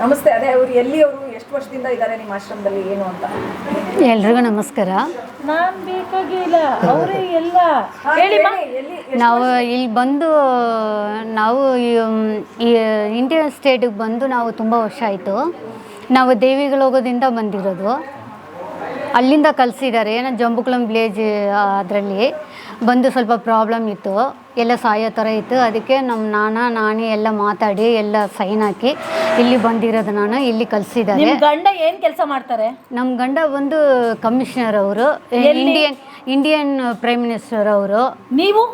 ನಮಸ್ತೆ ಅದೇ ಅವರು ಎಲ್ಲಿ ಅವರು ಎಷ್ಟು ವರ್ಷದಿಂದ ಇದ್ದಾರೆ ನಿಮ್ಮ ಆಶ್ರಮದಲ್ಲಿ ಏನು ಅಂತ? ಎಲ್ರಿಗೂ ನಮಸ್ಕಾರ. ನಾನ್ ಬೇಕಾಗಿಲ್ಲ ಅವರೇ ಎಲ್ಲ. ಹೇಳಿ ಎಲ್ಲಿ ನಾವು ಇಲ್ಲಿ ಬಂದು ನಾವು ಈ- ಈ ಇಂಡಿಯನ್ ಸ್ಟೇಟಿಗೆ ಬಂದು ನಾವು ತುಂಬ ವರ್ಷ ಆಯಿತು. ನಾವು ದೇವಿಗಳು ಹೋಗೋದಿಂದ ಬಂದಿರೋದು. ಅಲ್ಲಿಂದ ಕಲಿಸಿದ್ದಾರೆ. ಏನೋ ಜಂಬುಕುಳಂ ವಿಲೇಜ್ ಅದರಲ್ಲಿ ಬಂದು ಸ್ವಲ್ಪ ಪ್ರಾಬ್ಲಮ್ ಇತ್ತು. ಎಲ್ಲ ಸಾಯೋ ಥರ ಇತ್ತು. ಅದಕ್ಕೆ ನಮ್ಮ ನಾನ ನಾನಿ ಎಲ್ಲ ಮಾತಾಡಿ ಎಲ್ಲ ಸೈನ್ ಹಾಕಿ ಇಲ್ಲಿ ಬಂದಿರೋದು ನಾನು ಇಲ್ಲಿ ಕಲಿಸಿದ್ದಾರೆ. ನಿಮ್ ಗಂಡ ಏನು ಕೆಲಸ ಮಾಡ್ತಾರೆ? ನಮ್ಮ ಗಂಡ ಒಂದು ಕಮಿಷನರ್ ಅವರು ಇಂಡಿಯನ್ ಇಂಡಿಯನ್ ಪ್ರೈಮ್ ಮಿನಿಸ್ಟರ್ ಅವರು. ನೀವು?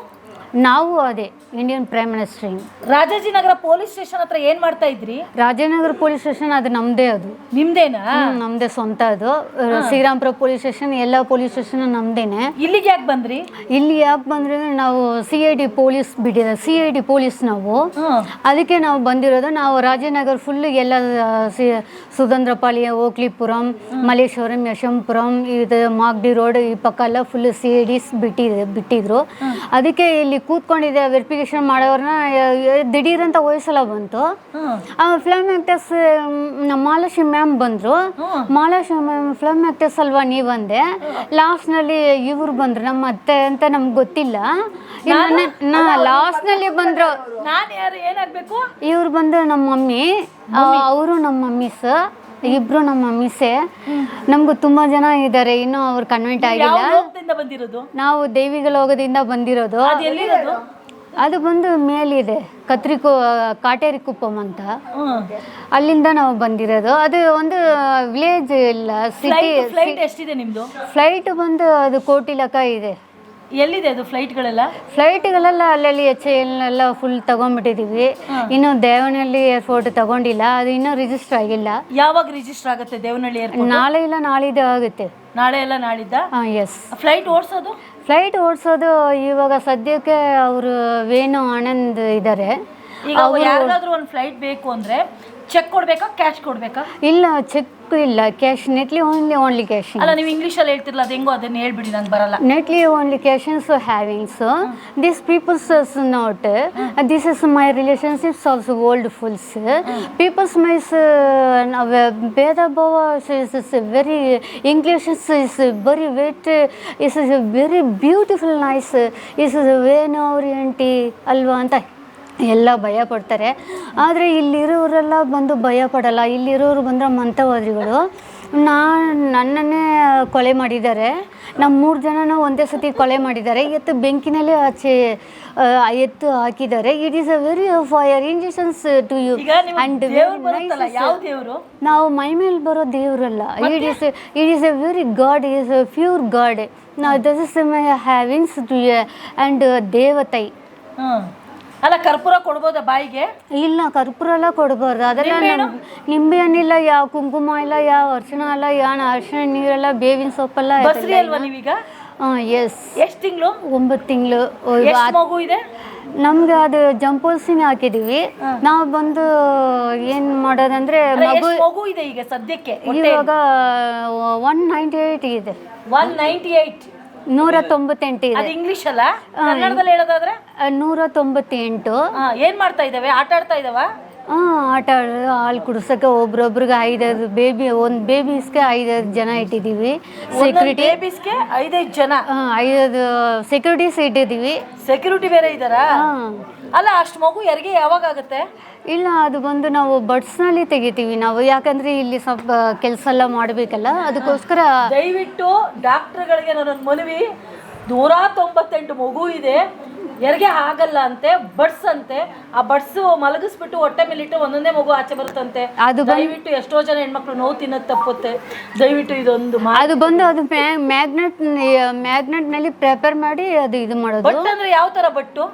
ನಾವು ಅದೇ. Indian prime minister Rajajinagar police station ಹತ್ರ ಏನ್ ಮಾಡ್ತಾ ಇದ್ರಿ? ರಾಜನಗರ ಪೊಲೀಸ್ ಸ್ಟೇಷನ್ ಅದು ನಮ್ಮದೇ ಅದು. ನಿಮ್ದೇನಾ? ಹ್ಮ್, ನಮ್ದೇ ಸ್ವಂತ ಅದು. ಶ್ರೀರಾಮ್ಪುರ ಪೊಲೀಸ್ ಸ್ಟೇಷನ್ ಎಲ್ಲ ಪೊಲೀಸ್ ಸ್ಟೇಷನ್ ನಮ್ದೇನೆ. ಇಲ್ಲಿಗೆ ಯಾಕೆ ಬಂದ್ರಿ? ಇಲ್ಲಿ ಯಾಕೆ ಬಂದ್ರೆ ನಾವು ಸಿ ಐ ಡಿ ಪೊಲೀಸ್ ಬಿಟ್ಟಿದೆ. ಸಿ ಐ ಡಿ ಪೊಲೀಸ್ ನಾವು. ಹ್ಮ್. ಅದಕ್ಕೆ ನಾವು ಬಂದಿರೋದು ನಾವು ರಾಜನಗರ ಫುಲ್ ಎಲ್ಲ ಸಿ ಸುಗಂಧ್ರಪಾಳ್ಯ ಓಕ್ಲಿಪುರಂ ಮಲ್ಲೇಶ್ವರಂ ಯಶಂಪುರಂ ಇದು ಮಾಗಡಿ ರೋಡ್ ಈ ಪಕ್ಕ ಎಲ್ಲ ಫುಲ್ ಸಿ ಐ ಡಿಸ್ ಬಿಟ್ಟಿದೆ ಬಿಟ್ಟಿದ್ರು. ಅದಕ್ಕೆ ಇಲ್ಲಿ ಕೂತ್ಕೊಂಡಿದ್ದೆ ವೆರಿಫಿಕೇಶನ್ ಮಾಡೋರನ್ನ ದಿಢೀರಂತ ವಯಸ್ಸೆಲ್ಲ ಬಂತು. ಫಿಲಮ್ ಆಕ್ಟರ್ಸ್ ನಮ್ಮ ಮಾಲಾಶ್ರೀ ಮ್ಯಾಮ್ ಬಂದರು. ಮಾಲಾಶಿ ಮ್ಯಾಮ್ ಫಿಲಮ್ ಆಕ್ಟರ್ಸ್ ಅಲ್ವಾ ನೀವು ಅಂದೆ. ಲಾಸ್ಟ್ನಲ್ಲಿ ಇವ್ರು ಬಂದ್ರು ನಮ್ಮ ಅತ್ತೆ ಅಂತ ನಮ್ಗೆ ಗೊತ್ತಿಲ್ಲ. ಲಾಸ್ಟ್ನಲ್ಲಿ ಬಂದರು. ಇವ್ರು ಬಂದ್ರು ನಮ್ಮ ಮಮ್ಮಿ. ಅವರು ನಮ್ಮ ಮಮ್ಮೀಸ್ ಇಬ್ರು ನಮ್ಮ ಮಮ್ಮೀಸೇ ನಮಗೂ ತುಂಬಾ ಜನ ಇದ್ದಾರೆ ಇನ್ನು ಅವ್ರು ಕನ್ವೆಂಟ್ ಆಗಿಲ್ಲ. ನಾವು ದೇವಿಗಳ ಹೋಗೋದಿಂದ ಬಂದಿರೋದು. ಅದ್ ಬಂದು ಮೇಲಿದೆ ಕತ್ರಿಕು ಕಾಟೇರಿ ಕುಪ್ಪಂ ಅಂತ. ಅಲ್ಲಿಂದ ನಾವು ಬಂದಿರೋದು. ಅದು ಒಂದು ವಿಲೇಜ್ ಇಲ್ಲ ಸಿಟಿ ಫ್ಲೈಟ್ ಎಷ್ಟಿದೆ ನಿಮ್ದು? ಫ್ಲೈಟ್ ಬಂದು ಅದು ಕೋಟಿ ಲೆಕ್ಕ ಇದೆ. ಎಲ್ಲಿದೆ ಅದು ಫ್ಲೈಟ್ಗಳೆಲ್ಲ ಫ್ಲೈಟ್ಗಳೆಲ್ಲ ಅಲ್ಲಲ್ಲಿ ಎಚ್ ಎಲ್ಲ ಫುಲ್ ತಗೊಂಡ್ಬಿಟ್ಟಿದೀವಿ. ಇನ್ನು ದೇವನಹಳ್ಳಿ ಏರ್ಪೋರ್ಟ್ ತಗೊಂಡಿಲ್ಲ ಅದು ಇನ್ನೂ ರಿಜಿಸ್ಟರ್ ಆಗಿಲ್ಲ. ಯಾವಾಗ ರಿಜಿಸ್ಟರ್ ಆಗುತ್ತೆ ದೇವನಹಳ್ಳಿ ಏರ್ಪೋರ್ಟ್ ನಾಳೆ ಇಲ್ಲ ನಾಳಿದ್ದು ಆಗುತ್ತೆ. ನಾಳೆ ಎಲ್ಲ ನಾಳಿದ್ದ? ಎಸ್ ಫ್ಲೈಟ್ ಓಡಿಸೋದು? ಫ್ಲೈಟ್ ಓಡಿಸೋದು ಇವಾಗ ಸದ್ಯಕ್ಕೆ ಅವರು ವೇಣು ಆನಂದ್ ಇದ್ದಾರೆ ಈಗ ಯಾರಿಗಾದ್ರೂ ಒಂದು ಫ್ಲೈಟ್ ಬೇಕು ಅಂದ್ರೆ ಚೆಕ್ ಕೊಡ್ಬೇಕಾ ಕ್ಯಾಶ್ ಕೊಡ್ಬೇಕಾ? ಇಲ್ಲ ಚೆಕ್ ಇಲ್ಲ ಕ್ಯಾಶ್ ನೆಟ್ಲಿ ಓನ್ಲಿ ಓನ್ಲಿ ಕ್ಯಾಶ್ ಅಲ್ಲ ನೀವು ಇಂಗ್ಲೀಷಲ್ಲಿ ಹೇಳ್ತಿರಲ್ಲ ಅದು ಹೆಂಗೋ ಅದನ್ನ ಹೇಳ್ಬಿಡಿ ನಂಗೆ ಬರಲ್ಲ Netly only questions are having so these people says not uh, this is my relationships also old fools people's my Veda Bhava is, is very English is, is very wet is is very beautiful nice is vane ಓರಿಯಂಟಿ ಅಲ್ವಾ ಅಂತ ಎಲ್ಲ ಭಯ ಪಡ್ತಾರೆ. ಆದರೆ ಇಲ್ಲಿರೋರೆಲ್ಲ ಬಂದು ಭಯ ಪಡಲ್ಲ. ಇಲ್ಲಿರೋರು ಬಂದರೆ ಮಂತವಾದಿಗಳು. ನಾ ನನ್ನನ್ನೇ ಕೊಲೆ ಮಾಡಿದ್ದಾರೆ. ನಮ್ಮ ಮೂರು ಜನನ ಒಂದೇ ಸತಿ ಕೊಲೆ ಮಾಡಿದ್ದಾರೆ. ಎತ್ತು ಬೆಂಕಿನಲ್ಲೇ ಆಚೆ ಎತ್ತು ಹಾಕಿದ್ದಾರೆ. It is a very fire injections to you and ನಾವು ಮೈ ಮೇಲೆ ಬರೋ ದೇವರಲ್ಲ. It is it is a very god is a pure god ನಾವು this is my havings to and ದೇವತೈ ಅಲ್ಲ ಕರ್ಪೂರ ಕೊಡ್ಬೋದ ಬಾಯಿಗೆ? ಇಲ್ಲ ಕರ್ಪೂರ ಎಲ್ಲ ಕೊಡ್ಬಾರ್ದು ಅದೆಲ್ಲ ನಮ್- ನಿಂಬೆ ಹಣ್ಣಿಲ್ಲ ಯಾವ ಕುಂಕುಮ ಇಲ್ಲ ಯಾವ ಅರ್ಶಿಣ ಇಲ್ಲ ಯಾವ ಅರ್ಶಿಣ ನೀರೆಲ್ಲ ಬೇವಿನ ಸೊಪ್ಪೆಲ್ಲ ಬಸ್ರಿ ಅಲ್ವಾ ನೀವೀಗ? ಎಸ್ ಎಷ್ಟ್ ತಿಂಗಳು? ಒಂಬತ್ತು ತಿಂಗಳು. ಎಷ್ಟ್ ಮಗು ಇದೆ? ನಮ್ಗೆ ಅದು ಜಂಪೋಲ್ಸಿನ ಹಾಕಿದೀವಿ. ನಾವು ಬಂದು ಏನು ಮಾಡೋದಂದ್ರೆ ಅಲ್ಲ, ಮಗು ಎಷ್ಟ್ ಮಗು ಇದೆ ಈಗ ಸದ್ಯಕ್ಕೆ? ಇವಾಗ ಒನ್ ನೈಂಟಿ ಏಟ್ ಇದೆ. ಒನ್ ನೈಂಟಿ ಏಟ್ ನೂರ ತೊಂಬತ್ತೆಂಟು ಇದೆ. ಅದು ಇಂಗ್ಲಿಷ್ ಅಲ್ಲ? ಕನ್ನಡದಲ್ಲಿ ಹೇಳೋದಾದ್ರೆ? ಆ, ನೂರ ತೊಂಬತ್ತೆಂಟು ಏನ್ ಮಾಡ್ತಾ ಇದಾವೆ ಆಟ ಆಡ್ತಾ ಇದಾವ ಹಾಂ ಆಟ ಆಡೋದು ಹಾಲು ಕುಡ್ಸೋಕೆ ಒಬ್ರೊಬ್ರಿಗೆ ಐದೈದು ಬೇಬಿ ಒಂದು ಬೇಬೀಸ್ಗೆ ಐದೈದು ಜನ ಇಟ್ಟಿದೀವಿ ಸೆಕ್ಯೂರಿಟಿ ಬೇಬೀಸ್ಗೆ ಐದೈದು ಜನ? ಐದು ಐದೈದು ಸೆಕ್ಯೂರಿಟೀಸ್ ಇಟ್ಟಿದೀವಿ ಸೆಕ್ಯೂರಿಟಿ ಬೇರೆ ಇದಾರ ಹಾಂ. ಅಲ್ಲ ಅಷ್ಟು ಮಗು ಯಾರಿಗೆ ಯಾವಾಗ ಆಗುತ್ತೆ? ಇಲ್ಲ ಅದು ಬಂದು ನಾವು ಬಡ್ಸ್ನಲ್ಲಿ ತೆಗಿತೀವಿ ನಾವು. ಯಾಕಂದ್ರೆ ಇಲ್ಲಿ ಸ್ವಲ್ಪ ಕೆಲಸ ಎಲ್ಲ ಮಾಡಬೇಕಲ್ಲ ಅದಕ್ಕೋಸ್ಕರ ದಯವಿಟ್ಟು ಡಾಕ್ಟರ್ಗಳಿಗೆ ನನ್ನ ಮನವಿ. ನೂರ ತೊಂಬತ್ತೆಂಟು ಮಗು ಇದೆ. ಯಾರಿಗೆ ಆಗಲ್ಲ ಅಂತೆ ಬಡ್ಸ್ ಅಂತೆ ಆ ಬಡ್ಸ್ ಮಲಗಿಸ್ಬಿಟ್ಟು ಹೊಟ್ಟೆ ಮೇಲಿಟ್ಟು ಒಂದೊಂದೇ ಮಗು ಆಚೆ ಬರುತ್ತಂತೆ. ಅದು ದಯವಿಟ್ಟು ಎಷ್ಟೋ ಜನ ಹೆಣ್ಮಕ್ಳು ನೋವು ತಿನ್ನೋದು ತಪ್ಪುತ್ತೆ. ದಯವಿಟ್ಟು ಇದೊಂದು ಮಾ ಅದು ಬಂದು ಅದು ಮ್ಯಾಗ್ನೆಟ್ ಮ್ಯಾಗ್ನೆಟ್ನಲ್ಲಿ ಪ್ರಿಪೇರ್ ಮಾಡಿ ಅದು ಇದು ಮಾಡೋದು. ಬಟ್ ಅಂದ್ರೆ ಯಾವ ತರ ಬಟ್ಟು?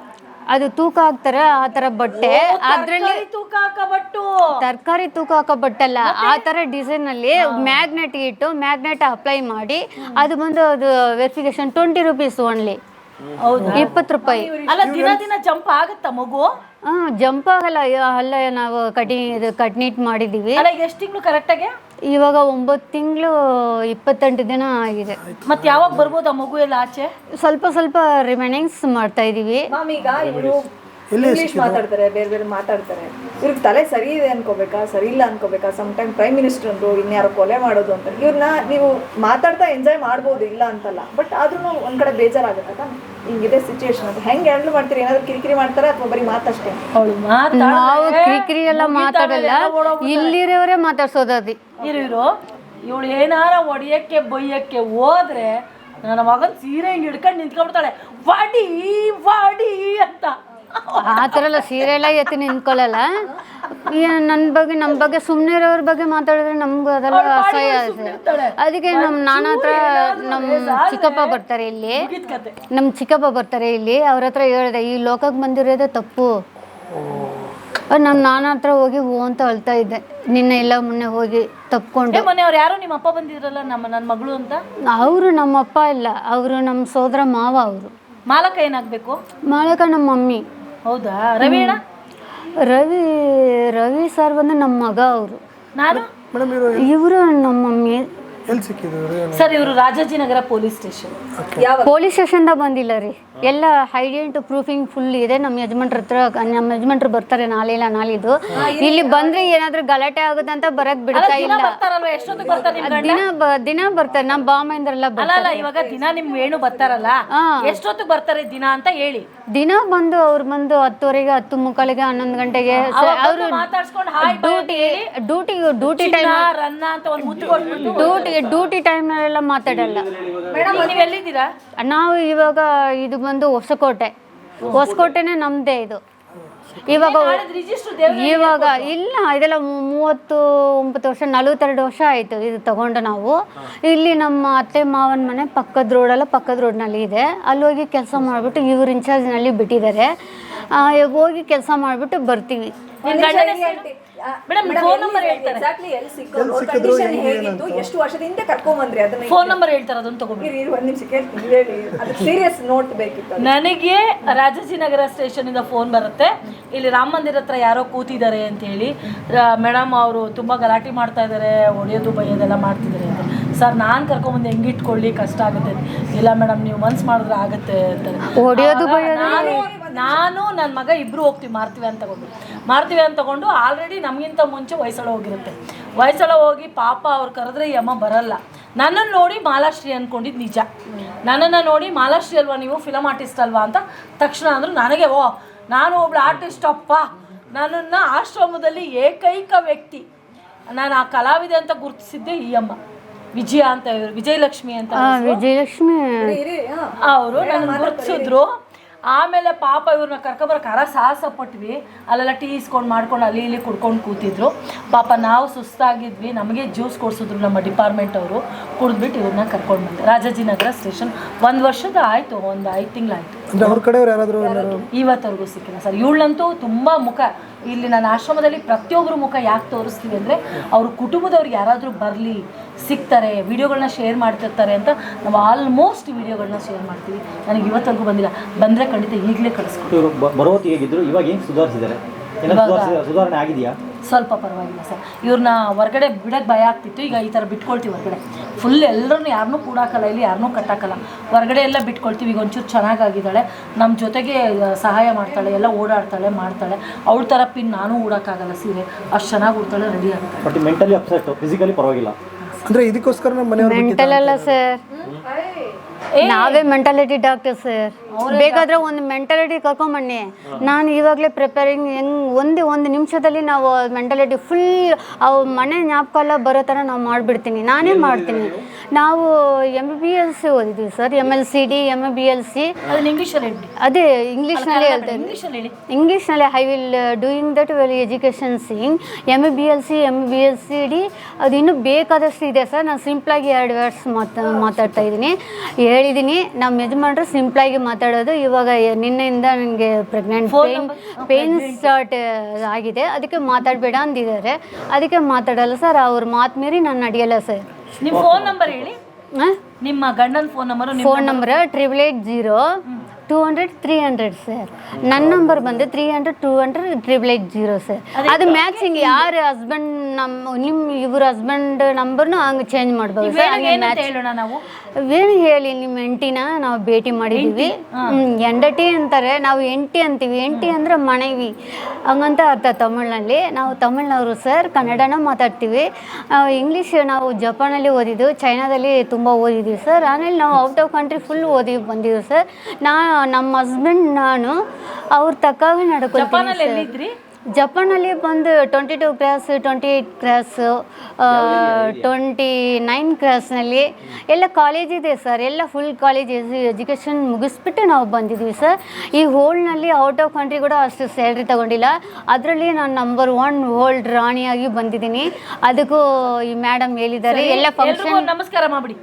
ಅದು ತೂಕ ಹಾಕ್ತಾರೆ ಆ ತರ ಬಟ್ಟೆ. ಅದರಲ್ಲಿ ತರಕಾರಿ ತೂಕ ಹಾಕೋ ಬಟ್ಟು. ತರಕಾರಿ ತೂಕ ಹಾಕೋ ಬಟ್ಟಲ್ಲ. ಆ ತರ ಡಿಸೈನ್ ಅಲ್ಲಿ ಮ್ಯಾಗ್ನೆಟ್ ಇಟ್ಟು ಮ್ಯಾಗ್ನೆಟ್ ಅಪ್ಲೈ ಮಾಡಿ ಅದು ಬಂದು ಅದು ವೆರಿಫಿಕೇಶನ್ ಟ್ವೆಂಟಿ ರುಪೀಸ್ ಓನ್ಲಿ ಇಪ್ಪತ್ತು ರೂಪಾಯಿ. ಅಲ್ಲ ದಿನ ದಿನ ಜಂಪ್ ಆಗುತ್ತಾ ಮಗು? ಹಾ ಜಂಪ್ ಆಗಲ್ಲ. ಯ- ಅಲ್ಲ ನಾವು ಕಟಿ ಇದು ಕಟ್ನಿಟ್ ಮಾಡಿದ್ದೀವಿ. ಅಲ್ಲ ಎಷ್ಟು ತಿಂಗಳು ಕರೆಕ್ಟಾಗಿ? ಇವಾಗ ಒಂಬತ್ತು ತಿಂಗಳು ಇಪ್ಪತ್ತೆಂಟು ದಿನ ಆಗಿದೆ. ಮತ್ತೆ ಯಾವಾಗ ಬರ್ಬೋದು ಆ ಮಗು ಎಲ್ಲ ಆಚೆ? ಸ್ವಲ್ಪ ಸ್ವಲ್ಪ ರಿಮೈನಿಂಗ್ಸ್ ಮಾಡ್ತಾ ಇದ್ದೀವಿ ಮ್ಯಾಮ್ ಈಗ ಇವರು ಇಂಗ್ಲಿಷ್ ಮಾತಾಡ್ತಾರೆ ಬೇರೆ ಬೇರೆ ಮಾತಾಡ್ತಾರೆ. ಇವ್ರಿಗೆ ತಲೆ ಸರಿ ಇದೆ ಅನ್ಕೋಬೇಕಾ? ಸರಿ ಇಲ್ಲ ಅನ್ಕೋಬೇಕಾ? ಸಮ್ ಟೈಮ್ ಪ್ರೈಮ್ ಮಿನಿಸ್ಟರ್ ಅಂದ್ರು ಇನ್ಯಾರೋ ಕೊಲೆ ಮಾಡೋದು ಅಂತ. ಇವ್ರನ್ನ ನೀವು ಮಾತಾಡ್ತಾ ಎಂಜಾಯ್ ಮಾಡ್ಬೋದು ಇಲ್ಲ ಅಂತಲ್ಲ. ಬಟ್ ಆದ್ರೂ ಒಂದ್ ಕಡೆ ಬೇಜಾರಾಗುತ್ತೆ ತಾನೆ? ಹಿಂಗಿದೆ ಸಿಚುವೇಶನ್ ಅಂತ. ಹೆಂಗೆ ಹ್ಯಾಂಡಲ್ ಮಾಡ್ತೀರಿ? ಏನಾದ್ರು ಕಿರಿಕಿರಿ ಮಾಡ್ತಾರೆ ಅಥವಾ ಬರೀ ಮಾತಷ್ಟೇ? ಅವಳು ನಾವು ಕಿರಿಕಿರಿ ಎಲ್ಲ ಮಾತಾಡಲ್ಲ. ಇಲ್ಲಿರೋರೇ ಮಾತಾಡ್ಸೋದದಿ. ಇರು ಇರು ಇವಳು ಏನಾರ ಒಡಿಯಕ್ಕೆ ಬೈಯಕ್ಕೆ ಹೋದ್ರೆ ನನ್ನ ಮಗನ್ ಸೀರೆ ಹಿಂಗೆ ಹಿಡ್ಕೊಂಡು ನಿಂತ್ಕೊಂಡ್ಬಿಡ್ತಾಳೆ. ವಾಡಿ ವಾಡಿ ಅಂತ. ಆ ಥರ ಎಲ್ಲ ಸೀರೆ ಎಲ್ಲ ಎತ್ತಿ ನಿಂತ್ಕೊಳ್ಳಲ್ಲ ನನ್ನ ಬಗ್ಗೆ ನಮ್ಮ ಬಗ್ಗೆ ಸುಮ್ಮನೆ ಇರೋರ ಬಗ್ಗೆ ಮಾತಾಡಿದ್ರೆ ನಮ್ಗೆ ಅದೆಲ್ಲ ಅಸಹ್ಯ ಆಗುತ್ತೆ ಅದಕ್ಕೆ ನಮ್ಮ ನಾನ ಹತ್ರ ನಮ್ಮ ಚಿಕ್ಕಪ್ಪ ಬರ್ತಾರೆ ಇಲ್ಲಿ. ನಮ್ಮ ಚಿಕ್ಕಪ್ಪ ಬರ್ತಾರೆ ಇಲ್ಲಿ. ಅವ್ರ ಹತ್ರ ಹೇಳಿದೆ ಈ ಲೋಕಕ್ಕೆ ಬಂದಿರೋದೇ ತಪ್ಪು. ನಮ್ಮ ನಾನ ಹತ್ರ ಹೋಗಿ ಹೋ ಅಂತ ಅಳ್ತಾ ಇದ್ದೆ. ನಿನ್ನೆ ಎಲ್ಲ ಮೊನ್ನೆ ಹೋಗಿ ತಪ್ಕೊಂಡು. ಯಾರೋ ನಿಮ್ಮ ಅಪ್ಪ ಬಂದಿದ್ರಲ್ಲ ನಮ್ಮ ನನ್ನ ಮಗಳು ಅಂತ? ಅವರು ನಮ್ಮ ಅಪ್ಪ ಇಲ್ಲ. ಅವರು ನಮ್ಮ ಸೋದರ ಮಾವ ಅವರು. ಮಾಲಕ ಏನಾಗಬೇಕು? ಮಾಲಕ ನಮ್ಮ ಮಮ್ಮಿ ಹೌದಾ? ರವಿ ಅಣ್ಣ? ರವಿ ರವಿ ಸರ್ ಬಂದು ನಮ್ಮ ಮಗ ಅವರು. ನಾನು? ಮೇಡಮ್ ಇವರು ಇವರು ನಮ್ಮ ಮಮ್ಮಿ. ಎಲ್ಲಿ ಸಿಕ್ಕಿದ್ರು? ಸರ್ ಇವರು ರಾಜಾಜಿನಗರ ಪೊಲೀಸ್ ಸ್ಟೇಷನ್. ಯಾವ ಪೊಲೀಸ್ ಸ್ಟೇಷನ್ದಾಗ ಬಂದಿಲ್ಲ ರೀ. ಎಲ್ಲ ಹೈಡೆಂಟ್ ಪ್ರೂಫಿಂಗ್ ಫುಲ್ ಇದೆ. ನಮ್ಮ ಯಜಮಾನ್ರ ಹತ್ರ ನಮ್ಮ ಯಜಮಾನ್ರು ಬರ್ತಾರೆ ನಾಳೆ ಇಲ್ಲ ನಾಳಿದ್ದು ಇಲ್ಲಿ ಬಂದ್ರೆ ಏನಾದ್ರೂ ಗಲಾಟೆ ಆಗುತ್ತೆ ಅಂತ ಬರಕ್ ಬಿಡ್ತಾ ಇಲ್ಲ. ಬರ್ತಾರಲ್ವ? ಎಷ್ಟೊತ್ತಿಗೆ ಬರ್ತಾರೆ ನಿಮ್ ಗಂಡ? ದಿನ ಬ- ದಿನ ಬರ್ತಾರೆ. ನಮ್ಮ ಬಾಮಂದ್ರೆಲ್ಲ ಅಲ್ಲ ಬರ್ತಾರೆ. ಅಲ್ಲ ಇವಾಗ ದಿನ ನಿಮ್ ಬರ್ತಾರಲ್ಲ ಹಾ. ಎಷ್ಟೊತ್ತಿಗೆ ಬರ್ತಾರೆ ದಿನ ಅಂತ ಹೇಳಿ. ದಿನ ಬಂದು ಅವ್ರು ಬಂದು ಹತ್ತುವರೆಗೆ ಹತ್ತು ಮುಕ್ಕಾಲಿಗೆ ಹನ್ನೊಂದು ಗಂಟೆಗೆ ಅವರು ಮಾತಾಡ್ಸ್ಕೊಂಡು hi duty duty duty time ರನ್ನ ಅಂತ ಒಂದು ಮುತ್ತು ಕೊಟ್ಬಿಟ್ಟು ಡ್ಯೂಟಿ ಟೈಮ್ ಎಲ್ಲ ಮಾತಾಡಲ್ಲ. ಮೇಡಮ್ ನೀವು ಎಲ್ಲಿದ್ದೀರಾ? ನಾವು ಇವಾಗ ಇದು ಬಂದು ಹೊಸಕೋಟೆ. ಹೊಸಕೋಟೆನೇ ನಮ್ಮದೇ ಇದು. ಇವಾಗ ಇವಾಗ ಇಲ್ಲ ಇದೆಲ್ಲ ಮೂವತ್ತು ಒಂಬತ್ತು ವರ್ಷ ನಲವತ್ತೆರಡು ವರ್ಷ ಆಯಿತು ಇದು ತಗೊಂಡು ನಾವು. ಇಲ್ಲಿ ನಮ್ಮ ಅತ್ತೆ ಮಾವನ ಮನೆ ಪಕ್ಕದ ರೋಡಲ್ಲ ಪಕ್ಕದ ರೋಡ್ನಲ್ಲಿ ಇದೆ. ಅಲ್ಲಿ ಹೋಗಿ ಕೆಲಸ ಮಾಡಿಬಿಟ್ಟು ಇವ್ರ ಇನ್ಚಾರ್ಜ್ನಲ್ಲಿ ಬಿಟ್ಟಿದ್ದಾರೆ. ಹೋಗಿ ಕೆಲಸ ಮಾಡಿಬಿಟ್ಟು ಬರ್ತೀವಿ. ಮೇಡಮ್ ಫೋನ್ ನಂಬರ್ ಹೇಳ್ತಾರೆ? ಎಕ್ಸಾಕ್ಟ್ಲಿ ಎಲ್ಲಿ ಸಿಕ್ಕೋದು ಕಂಡೀಷನ್ ಹೇಗಿತ್ತು ಎಷ್ಟು ವರ್ಷದ ಹಿಂದೆ ಕರ್ಕೊಂಡ್ ಬಂದ್ರಿ ಅದನ್ನ ಫೋನ್ ನಂಬರ್ ಹೇಳ್ತಾರೆ ಅದನ್ನ ತಗೊಂಡು ಇರಿ, ಇರಿ, ಒಂದ್ ನಿಮಿಷ ಕೇಳ್ತೀನಿ ಹೇಳಿ. ಅದು ಸೀರಿಯಸ್ ನೋಟ್ ಬೇಕಿತ್ತು ಅದು. ನನಗೆ ರಾಜಾಜಿನಗರ ಸ್ಟೇಷನ್ ಇಂದ ಫೋನ್ ಬರುತ್ತೆ. ಇಲ್ಲಿ ರಾಮ ಮಂದಿರ ಹತ್ರ ಯಾರೋ ಕೂತಿದ್ದಾರೆ ಅಂತ ಹೇಳಿ ಮೇಡಮ್ ಅವರು ತುಂಬಾ ಗಲಾಟೆ ಮಾಡ್ತಾ ಇದ್ದಾರೆ ಹೊಡೆಯೋದು ಬೈಯೋದೆಲ್ಲ ಮಾಡ್ತಿದ್ದಾರೆ ಅಂತ. ಸರ್ ನಾನು ಕರ್ಕೊಂಡ್ಬಂದು ಹೆಂಗ್ ಇಟ್ಕೊಳ್ಳಿ ಕಷ್ಟ ಆಗುತ್ತೆ ಇಲ್ಲ ಮೇಡಮ್ ನೀವು ಮನ್ಸ್ ಮಾಡಿದ್ರೆ ಆಗುತ್ತೆ ಅಂತ ಹೊಡೆಯೋದು ಆವಾಗ ನಾನು ನಾನು ನನ್ನ ಮಗ ಇಬ್ರು ಹೋಗ್ತೀವಿ ಮಾರ್ತೀವಿ ಅಂತ ತಗೊಂಡು ಮಾರ್ತೀವಿ ಅಂತ ತಗೊಂಡು ಆಲ್ರೆಡಿ ನಮಗಿಂತ ಮುಂಚೆ ವಯಸ್ಸಳ ಹೋಗಿರುತ್ತೆ. ವಯಸ್ಸಳ ಹೋಗಿ ಪಾಪ ಅವ್ರು ಕರೆದ್ರೆ ಈ ಅಮ್ಮ ಬರಲ್ಲ. ನನ್ನನ್ನು ನೋಡಿ ಮಾಲಾಶ್ರೀ ಅಂದ್ಕೊಂಡಿದ್ದು ನಿಜ. ನನ್ನನ್ನು ನೋಡಿ ಮಾಲಾಶ್ರೀ ಅಲ್ವಾ ನೀವು ಫಿಲಮ್ ಆರ್ಟಿಸ್ಟ್ ಅಲ್ವಾ ಅಂತ ತಕ್ಷಣ ಅಂದರು ನನಗೆ ಓ ನಾನು ಒಬ್ಳು ಆರ್ಟಿಸ್ಟ್ ಅಪ್ಪ. ನನ್ನನ್ನು ಆಶ್ರಮದಲ್ಲಿ ಏಕೈಕ ವ್ಯಕ್ತಿ. ನಾನು ಆ ಕಲಾವಿದೆ ಅಂತ ಗುರುತಿಸಿದ್ದೆ ಈ ಅಮ್ಮ. ವಿಜಯ ಅಂತ ಇವರು ವಿಜಯಲಕ್ಷ್ಮಿ ಅಂತ ಆ, ವಿಜಯಲಕ್ಷ್ಮಿ. ಅವರು ನನ್ನ ಗುರುತಿಸಿದ್ರು. ಆಮೇಲೆ ಪಾಪ ಇವ್ರನ್ನ ಕರ್ಕೊಬರಕ್ಕೆ ಅರ ಸಾಹಸ ಪಟ್ವಿ ಅಲ್ಲೆಲ್ಲ ಟೀ ಇಸ್ಕೊಂಡು ಮಾಡ್ಕೊಂಡು ಅಲ್ಲಿ ಇಲ್ಲಿ ಕುಡ್ಕೊಂಡು ಕೂತಿದ್ರು. ಪಾಪ ನಾವು ಸುಸ್ತಾಗಿದ್ವಿ. ನಮಗೆ ಜ್ಯೂಸ್ ಕೊಡಿಸಿದ್ರು ನಮ್ಮ ಡಿಪಾರ್ಟ್ಮೆಂಟ್ ಅವರು. ಕುಡಿದ್ಬಿಟ್ಟು ಇವ್ರನ್ನ ಕರ್ಕೊಂಡು ಬಂದೆ ರಾಜಾಜಿನಗರ ಸ್ಟೇಷನ್ ಒಂದು ವರ್ಷದ ಆಯಿತು, ಒಂದು ಐದು ತಿಂಗಳಾಯಿತು. ಅಂದ್ರೆ ಅವ್ರ ಕಡೆಯವ್ರು ಯಾರಾದರೂ ಇವತ್ತವರೆಗೂ ಸಿಕ್ಕಿಲ್ಲ ಸರ್. ಇವಳಂತೂ ತುಂಬ ಮುಖ ಇಲ್ಲಿ ನನ್ನ ಆಶ್ರಮದಲ್ಲಿ ಪ್ರತಿಯೊಬ್ಬರು ಮುಖ ಯಾಕೆ ತೋರಿಸ್ತೀವಿ ಅಂದರೆ ಅವ್ರ ಕುಟುಂಬದವ್ರಿಗೆ ಯಾರಾದರೂ ಬರಲಿ ಸಿಗ್ತಾರೆ ವಿಡಿಯೋಗಳನ್ನ ಶೇರ್ ಮಾಡ್ತಿರ್ತಾರೆ ಅಂತ ನಾವು ಆಲ್ಮೋಸ್ಟ್ ವಿಡಿಯೋಗಳನ್ನ ಶೇರ್ ಮಾಡ್ತೀವಿ. ನನಗೆ ಇವತ್ತವರೆಗೂ ಬಂದಿಲ್ಲ. ಬಂದರೆ ಖಂಡಿತ ಈಗಲೇ ಕಳಿಸ್ಕೊಡ್ತಾರೆ ಇವರು ಹೇಗಿದ್ರು? ಇವಾಗ ಏನು ಸುಧಾರಿಸಿದ್ದಾರೆ? ಏನಾದ್ರು ಸುಧಾರಣೆ ಆಗಿದೆಯಾ? ಸ್ವಲ್ಪ ಪರವಾಗಿಲ್ಲ ಸರ್. ಇವ್ರನ್ನ ಹೊರಗಡೆ ಬಿಡಕ್ಕೆ ಭಯ ಆಗ್ತಿತ್ತು. ಈಗ ಈ ಥರ ಬಿಟ್ಕೊಳ್ತೀವಿ ಹೊರಗಡೆ. ಫುಲ್ ಎಲ್ಲರನ್ನೂ ಯಾರನ್ನೂ ಕೂಡಾಕಲ್ಲ ಇಲ್ಲಿ ಯಾರನ್ನೂ ಕಟ್ಟಾಕಲ್ಲ. ಹೊರಗಡೆ ಎಲ್ಲ ಬಿಟ್ಕೊಳ್ತೀವಿ ಈಗ ಒಂಚೂರು ಚೆನ್ನಾಗಾಗಿದ್ದಾಳೆ. ನಮ್ಮ ಜೊತೆಗೆ ಸಹಾಯ ಮಾಡ್ತಾಳೆ ಎಲ್ಲ ಓಡಾಡ್ತಾಳೆ ಮಾಡ್ತಾಳೆ. ಅವಳ ಥರ ಪಿನ್ ನಾನು ಉಡೋಕ್ಕಾಗಲ್ಲ ಸೀರೆ. ಅಷ್ಟು ಚೆನ್ನಾಗಿ ಉಡ್ತಾಳೆ ರೆಡಿ ಆಗ್ತಾಳೆ. ಬಟ್ ಮೆಂಟಲಿ ಅಪ್ಸೆಟ್ ಫಿಸಿಕಲಿ ಪರವಾಗಿಲ್ಲ. ಅಂದ್ರೆ ಇದಕ್ಕೋಸ್ಕರ ನಮ್ಮ ಮನೆಯವರು ಮೆಂಟಲ್ ಅಲ್ಲ ಸರ್ ನಾವೇ ಮೆಂಟಾಲಿಟಿ ಡಾಕ್ಟರ್ ಸರ್ ಬೇಕಾದ್ರೆ ಒಂದು ಮೆಂಟಾಲಿಟಿ ಕರ್ಕೊಂಬನ್ನಿ. ನಾನು ಇವಾಗಲೇ ಪ್ರಿಪೇರಿಂಗ್ ಹೆಂಗ್ ಒಂದೇ ಒಂದು ನಿಮಿಷದಲ್ಲಿ ನಾವು ಮೆಂಟಾಲಿಟಿ ಫುಲ್ ಅವು ಮನೆ ಜ್ಞಾಪಕ ಎಲ್ಲ ಬರೋ ಥರ ನಾವು ಮಾಡಿಬಿಡ್ತೀನಿ. ನಾನೇ ಮಾಡ್ತೀನಿ. ನಾವು M B B L C ಓದಿದ್ದೀವಿ sir M L C D M A B L C ಅದೇ ಇಂಗ್ಲೀಷ್ನಲ್ಲಿ ಹೇಳ್ತೇನೆ ಇಂಗ್ಲೀಷ್ನಲ್ಲಿ I will doing that well education sing M A B L C M B L C D ಅದು ಇನ್ನೂ ಬೇಕಾದಷ್ಟು ಇದೆ sir ನಾನು ಸಿಂಪ್ಲಾಗಿ ಎರಡು ವರ್ಡ್ಸ್ ಮಾತಾ ಮಾತಾಡ್ತಾ ಇದ್ದೀನಿ. ಹೇಳಿದ್ದೀನಿ ನಮ್ಮ ಯಜಮಾನ್ರು ಸಿಂಪ್ಲಾಗಿ ಮಾತಾಡೋದು. ಇವಾಗ ನಿನ್ನೆಯಿಂದ ನನಗೆ ಪ್ರೆಗ್ನೆಂಟ್ ಪೇನ್ ಸ್ಟಾರ್ಟ್ ಆಗಿದೆ. ಅದಕ್ಕೆ ಮಾತಾಡಬೇಡ ಅಂದಿದ್ದಾರೆ. ಅದಕ್ಕೆ ಮಾತಾಡಲ್ಲ ಸರ್. ಅವ್ರ ಮಾತು ಮೀರಿ ನಾನು ನಡೆಯಲ್ಲ ಸರ್. ನಿಮ್ಮ ಫೋನ್ ನಂಬರ್ ಹೇಳಿ. ನಿಮ್ಮ ಗಂಡನ phone number phone number triple eight zero two hundred three hundred sir ನನ್ನ ನಂಬರ್ ಬಂದು three hundred two hundred triple eight zero sir ಅದು ಮ್ಯಾಚಿಂಗ್ ಯಾರ ಹಸ್ಬೆಂಡ್ ನಮ್ಮ ನಿಮ್ಮ ಇವ್ರ ಹಸ್ಬೆಂಡ್ ನಂಬರ್ನು ಹಂಗೆ ಚೇಂಜ್ ಮಾಡ್ಬೋದು ಸರ್ ಹಂಗೆ ಮ್ಯಾಚ್ ಹೇಳೋಣ ನಾವು? ಏನು ಹೇಳಿ ನಿಮ್ಮ ಎಂಟಿನ ನಾವು ಭೇಟಿ ಮಾಡಿದ್ದೀವಿ ಎಂಡಟಿ ಅಂತಾರೆ ನಾವು ಎಂಟಿ ಅಂತೀವಿ. ಎಂಟಿ ಅಂದರೆ ಮನವಿ. ಹಂಗಂತ ಅರ್ಥ ತಮಿಳ್ನಲ್ಲಿ. ನಾವು ತಮಿಳ್ನವರು ಸರ್ ಕನ್ನಡನ ಮಾತಾಡ್ತೀವಿ. ಇಂಗ್ಲೀಷ್ ನಾವು ಜಪಾನಲ್ಲಿ ಓದಿದ್ದು ಚೈನಾದಲ್ಲಿ ತುಂಬ ಓದಿದ್ದೀವಿ ಸರ್ ಆಮೇಲೆ ನಾವು ಔಟ್ ಆಫ್ ಕಂಟ್ರಿ ಫುಲ್ ಓದಿ ಬಂದಿದ್ದೀವಿ ಸರ್ ನಾ ನಮ್ಮ ಹಸ್ಬೆಂಡ್ ನಾನು ಅವ್ರ ತಕ್ಕಾಗ ನಡ್ಕೊಂಡು ಜಪಾನಲ್ಲಿ ಎಲ್ಲಿದ್ರಿ ಜಪಾನಲ್ಲಿ ಬಂದು twenty two cross twenty eight cross twenty nine ಕ್ರಾಸ್ನಲ್ಲಿ ಎಲ್ಲ ಕಾಲೇಜ್ ಇದೆ ಸರ್ ಎಲ್ಲ ಫುಲ್ ಕಾಲೇಜ್ ಎಜುಕೇಷನ್ ಮುಗಿಸ್ಬಿಟ್ಟು ನಾವು ಬಂದಿದ್ದೀವಿ ಸರ್ ಈ ಹೋಲ್ಡ್ನಲ್ಲಿ ಔಟ್ ಆಫ್ ಕಂಟ್ರಿ ಕೂಡ ಅಷ್ಟು ಸ್ಯಾಲ್ರಿ ತಗೊಂಡಿಲ್ಲ. ಅದರಲ್ಲಿ ನಾನು ನಂಬರ್ ಒನ್ ಹೋಲ್ಡ್ ರಾಣಿಯಾಗಿ ಬಂದಿದ್ದೀನಿ. ಅದಕ್ಕೂ ಈ ಮೇಡಮ್ ಹೇಳಿದ್ದಾರೆ. ಎಲ್ಲ ಫಂಕ್ಷನ್ ನಮಸ್ಕಾರ ಮಾಡಿ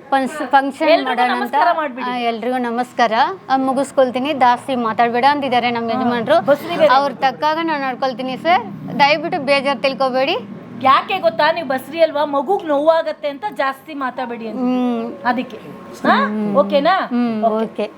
ಫಂಕ್ಷನ್ ಎಲ್ರಿಗೂ ಮಾಡೋಣ ಅಂತ. ನಮಸ್ಕಾರ ಎಲ್ರಿಗೂ ನಮಸ್ಕಾರ. ಮುಗಿಸ್ಕೊಳ್ತೀನಿ. ಜಾಸ್ತಿ ಮಾತಾಡಬೇಡ ಅಂತಿದ್ದಾರೆ ನಮ್ಮ ಯಜಮಾನರು. ಅವ್ರ ತಕ್ಕಾಗ ನಾನು ನಡ್ಕೊಳ್ತೀನಿ ಸರ್ ದಯವಿಟ್ಟು ಬೇಜಾರು ತಿಳ್ಕೊಬೇಡಿ. ಯಾಕೆ ಗೊತ್ತಾ? ನೀವು ಬಸ್ರಿ ಅಲ್ವಾ? ಮಗುಗ್ ನೋವಾಗತ್ತೆ ಅಂತ ಜಾಸ್ತಿ ಮಾತಾಡಬೇಡಿ ಅಂತ. ಹ್ಮ್. ಅದಕ್ಕೆ? ಓಕೆನಾ? ಹ್ಮ್ ಓಕೆ.